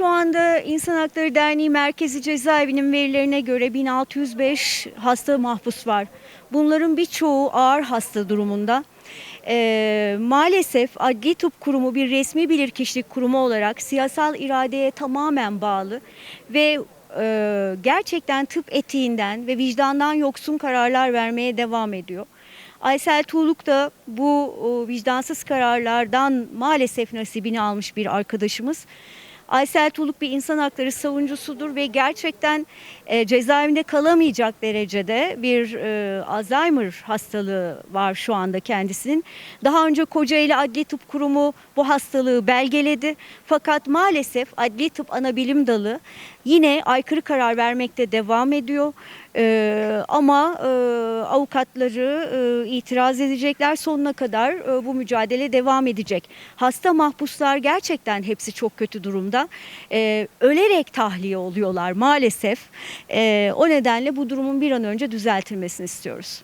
şu anda İnsan Hakları Derneği Merkezi Cezaevinin verilerine göre 1605 hasta mahpus var. Bunların birçoğu ağır hasta durumunda. Ee, maalesef Adli Tıp Kurumu bir resmi bilirkişilik kurumu olarak siyasal iradeye tamamen bağlı ve e, gerçekten tıp etiğinden ve vicdandan yoksun kararlar vermeye devam ediyor. Aysel Tuğluk da bu vicdansız kararlardan maalesef nasibini almış bir arkadaşımız. Aysel Tuğluk bir insan hakları savunucusudur ve gerçekten e, cezaevinde kalamayacak derecede bir e, Alzheimer hastalığı var şu anda kendisinin. Daha önce Kocaeli Adli Tıp Kurumu bu hastalığı belgeledi. Fakat maalesef Adli Tıp Anabilim Dalı yine aykırı karar vermekte devam ediyor. E, ama e, avukatları e, itiraz edecekler sonuna kadar e, bu mücadele devam edecek. Hasta mahpuslar gerçekten hepsi çok kötü durumda. E, ölerek tahliye oluyorlar maalesef. E, o nedenle bu durumun bir an önce düzeltilmesini istiyoruz.